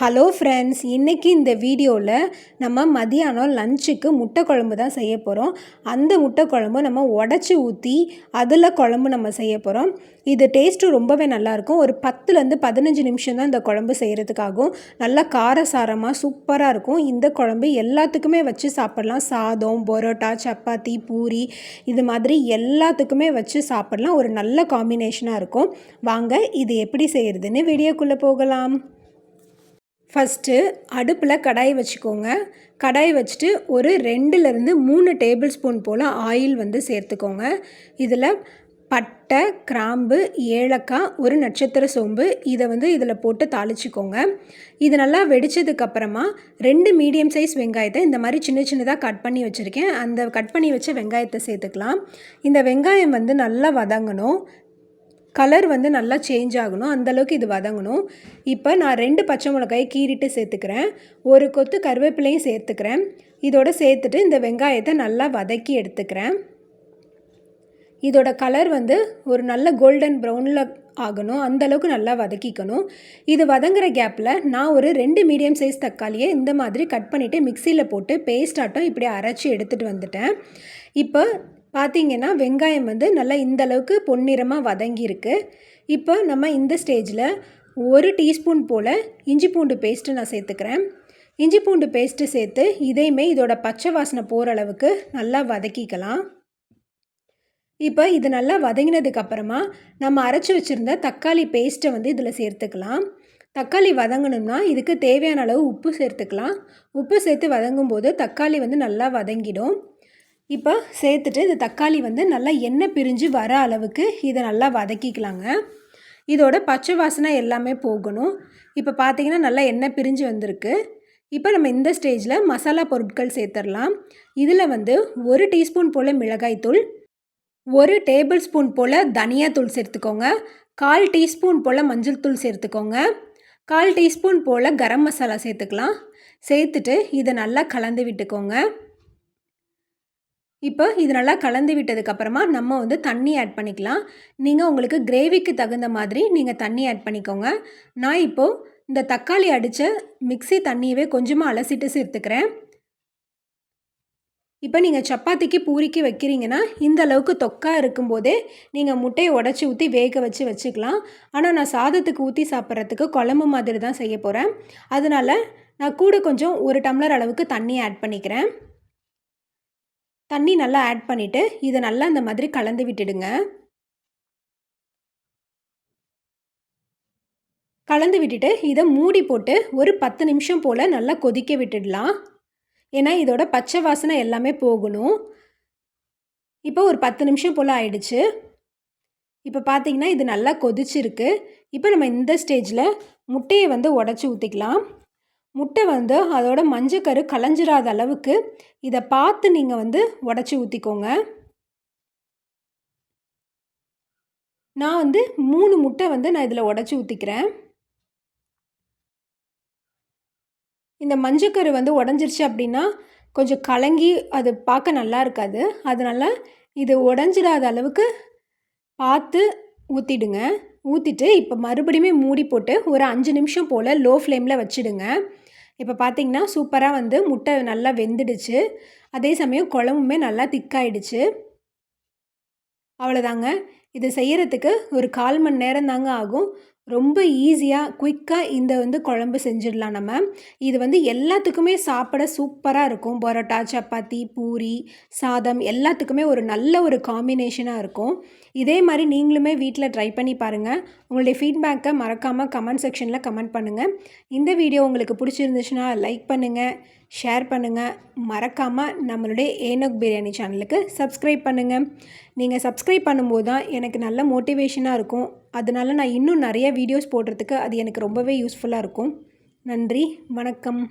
Hello friends இன்றைக்கி இந்த வீடியோவில் நம்ம மதியானம் லஞ்சுக்கு முட்டை குழம்பு தான் செய்ய போகிறோம் அந்த முட்டை குழம்பு நம்ம உடச்சி ஊற்றி அதில் குழம்பு நம்ம செய்ய போகிறோம் இது டேஸ்ட்டு ரொம்பவே நல்லாயிருக்கும் ஒரு பத்துலேருந்து பதினஞ்சு நிமிஷம் தான் இந்த குழம்பு செய்கிறதுக்காகும் நல்லா காரசாரமாக சூப்பராக இருக்கும். இந்த குழம்பு எல்லாத்துக்குமே வச்சு சாப்பிட்லாம். சாதம் பரோட்டா சப்பாத்தி பூரி இது மாதிரி எல்லாத்துக்குமே வச்சு சாப்பிட்லாம். ஒரு நல்ல காம்பினேஷனாக இருக்கும். வாங்க இது எப்படி செய்கிறதுன்னு வீடியோக்குள்ளே போகலாம். ஃபஸ்ட்டு அடுப்பில் கடாய் வச்சுக்கோங்க. கடாய் வச்சுட்டு ஒரு ரெண்டுலேருந்து மூணு டேபிள் ஸ்பூன் போல் ஆயில் வந்து சேர்த்துக்கோங்க. இதில் பட்டை கிராம்பு ஏலக்காய் ஒரு நட்சத்திர சோம்பு இதை வந்து இதில் போட்டு தாளிச்சிக்கோங்க. இது நல்லா வெடித்ததுக்கப்புறமா ரெண்டு மீடியம் சைஸ் வெங்காயத்தை இந்த மாதிரி சின்ன சின்னதாக கட் பண்ணி வச்சுருக்கேன். அந்த கட் பண்ணி வச்ச வெங்காயத்தை சேர்த்துக்கலாம். இந்த வெங்காயம் வந்து நல்லா வதங்கணும். கலர் வந்து நல்லா சேஞ்ச் ஆகணும். அந்தளவுக்கு இது வதங்கணும். இப்போ நான் ரெண்டு பச்சை மிளகாயை கீறிட்டு சேர்த்துக்கிறேன். ஒரு கொத்து கருவேப்பிலையும் சேர்த்துக்கிறேன். இதோடு சேர்த்துட்டு இந்த வெங்காயத்தை நல்லா வதக்கி எடுத்துக்கிறேன். இதோட கலர் வந்து ஒரு நல்ல கோல்டன் ப்ரௌனில் ஆகணும். அந்தளவுக்கு நல்லா வதக்கிக்கணும். இது வதங்குற கேப்பில் நான் ஒரு ரெண்டு மீடியம் சைஸ் தக்காளியை இந்த மாதிரி கட் பண்ணிவிட்டு மிக்சியில் போட்டு பேஸ்ட் ஆட்டம் இப்படி அரைச்சி எடுத்துகிட்டு வந்துட்டேன். இப்போ பார்த்திங்கன்னா வெங்காயம் வந்து நல்லா இந்த அளவுக்கு பொன்னிறமாக வதங்கியிருக்கு. இப்போ நம்ம இந்த ஸ்டேஜில் ஒரு டீஸ்பூன் போல் இஞ்சி பூண்டு பேஸ்ட்டு நான் சேர்த்துக்கிறேன். இஞ்சி பூண்டு பேஸ்ட்டு சேர்த்து இதையுமே இதோட பச்சை வாசனை போகிற அளவுக்கு நல்லா வதக்கிக்கலாம். இப்போ இது நல்லா வதங்கினதுக்கப்புறமா நம்ம அரைச்சி வச்சுருந்த தக்காளி பேஸ்ட்டை வந்து இதில் சேர்த்துக்கலாம். தக்காளி வதங்கணும்னா இதுக்கு தேவையான அளவு உப்பு சேர்த்துக்கலாம். உப்பு சேர்த்து வதங்கும் போது தக்காளி வந்து நல்லா வதங்கிடும். இப்போ சேர்த்துட்டு இந்த தக்காளி வந்து நல்லா எண்ணெய் பிரிஞ்சு வர அளவுக்கு இதை நல்லா வதக்கிக்கலாங்க. இதோட பச்சை வாசனை எல்லாமே போகணும். இப்போ பார்த்தீங்கன்னா நல்லா எண்ணெய் பிரிஞ்சு வந்திருக்கு. இப்போ நம்ம இந்த ஸ்டேஜில் மசாலா பொருட்கள் சேர்த்துடலாம் இதில் வந்து ஒரு டீஸ்பூன் போல் மிளகாய்த்தூள் ஒரு டேபிள் ஸ்பூன் போல் தனியாத்தூள் சேர்த்துக்கோங்க. கால் டீஸ்பூன் போல் மஞ்சள் தூள் சேர்த்துக்கோங்க. கால் டீஸ்பூன் போல் கரம் மசாலா சேர்த்துக்கலாம். சேர்த்துட்டு இதை நல்லா கலந்து விட்டுக்கோங்க. இப்போ இது நல்லா கலந்து விட்டதுக்கப்புறமா நம்ம வந்து தண்ணி ஆட் பண்ணிக்கலாம். நீங்கள் உங்களுக்கு கிரேவிக்கு தகுந்த மாதிரி நீங்கள் தண்ணி ஆட் பண்ணிக்கோங்க. நான் இப்போது இந்த தக்காளி அடித்த மிக்சி தண்ணியவே கொஞ்சமாக அலசிட்டு சேர்த்துக்கிறேன். இப்போ நீங்கள் சப்பாத்திக்கு பூரிக்கு வைக்கிறீங்கன்னா இந்த அளவுக்கு தொக்கா இருக்கும்போதே நீங்கள் முட்டையை உடச்சி ஊற்றி வேக வச்சு வச்சுக்கலாம். ஆனால் நான் சாதத்துக்கு ஊற்றி சாப்பிட்றதுக்கு குழம்பு மாதிரி தான் செய்ய போகிறேன் அதனால் நான் கூட கொஞ்சம் ஒரு டம்ளர் அளவுக்கு தண்ணி ஆட் பண்ணிக்கிறேன். தண்ணி நல்லா ஆட் பண்ணிவிட்டு இதை நல்லா இந்த மாதிரி கலந்து விட்டுடுங்க. கலந்து விட்டுட்டு இதை மூடி போட்டு ஒரு பத்து நிமிஷம் போல் நல்லா கொதிக்க விட்டுடலாம். ஏன்னா இதோட பச்சை வாசனை எல்லாமே போகணும். இப்போ ஒரு பத்து நிமிஷம் போல் ஆயிடுச்சு. இப்போ பார்த்தீங்கன்னா இது நல்லா கொதிச்சிருக்கு. இப்போ நம்ம இந்த ஸ்டேஜில் முட்டையை வந்து உடச்சி ஊற்றிக்கலாம் முட்டை வந்து அதோட மஞ்சக்கரு கலைஞ்சிராத அளவுக்கு இதை பார்த்து நீங்கள் வந்து உடச்சி ஊற்றிக்கோங்க நான் வந்து மூணு முட்டை வந்து நான் இதில் உடச்சி ஊற்றிக்கிறேன் இந்த மஞ்சக்கரு வந்து உடஞ்சிருச்சு அப்படின்னா கொஞ்சம் கலங்கி அது பார்க்க நல்லா இருக்காது. அதனால் இது உடஞ்சிடாத அளவுக்கு பார்த்து ஊற்றிடுங்க ஊற்றிட்டு இப்போ மறுபடியுமே மூடி போட்டு ஒரு அஞ்சு நிமிஷம் போல் லோ ஃப்ளேமில் வச்சுடுங்க. இப்போ பார்த்திங்கன்னா சூப்பராக வந்து முட்டை நல்லா வெந்துடுச்சு. அதே சமயம் குழம்புமே நல்லா திக்காயிடுச்சு அவ்வளோதாங்க இது செய்கிறதுக்கு ஒரு கால் மணி நேரம் தாங்க ஆகும். ரொம்ப ஈஸியாக குயிக்காக இந்த வந்து குழம்பு செஞ்சிடலாம் நம்ம. இது வந்து எல்லாத்துக்குமே சாப்பிட சூப்பராக இருக்கும். பரோட்டா சப்பாத்தி பூரி சாதம் எல்லாத்துக்குமே ஒரு நல்ல ஒரு காம்பினேஷனாக இருக்கும். இதே மாதிரி நீங்களுமே வீட்டில் ட்ரை பண்ணி பாருங்கள் உங்களுடைய ஃபீட்பேக்கை மறக்காமல் கமெண்ட் செக்ஷனில் கமெண்ட் பண்ணுங்கள் இந்த வீடியோ உங்களுக்கு பிடிச்சிருந்துச்சுன்னா லைக் பண்ணுங்கள் ஷேர் பண்ணுங்கள் மறக்காமல் நம்மளுடைய ஏனோக் பிரியாணி சேனலுக்கு சப்ஸ்கிரைப் பண்ணுங்கள் நீங்கள் சப்ஸ்கிரைப் பண்ணும்போது தான் எனக்கு நல்ல மோட்டிவேஷனாக இருக்கும். அதனால் நான் இன்னும் நிறைய வீடியோஸ் போடுறதுக்கு அது எனக்கு ரொம்பவே யூஸ்ஃபுல்லாக இருக்கும். நன்றி வணக்கம்.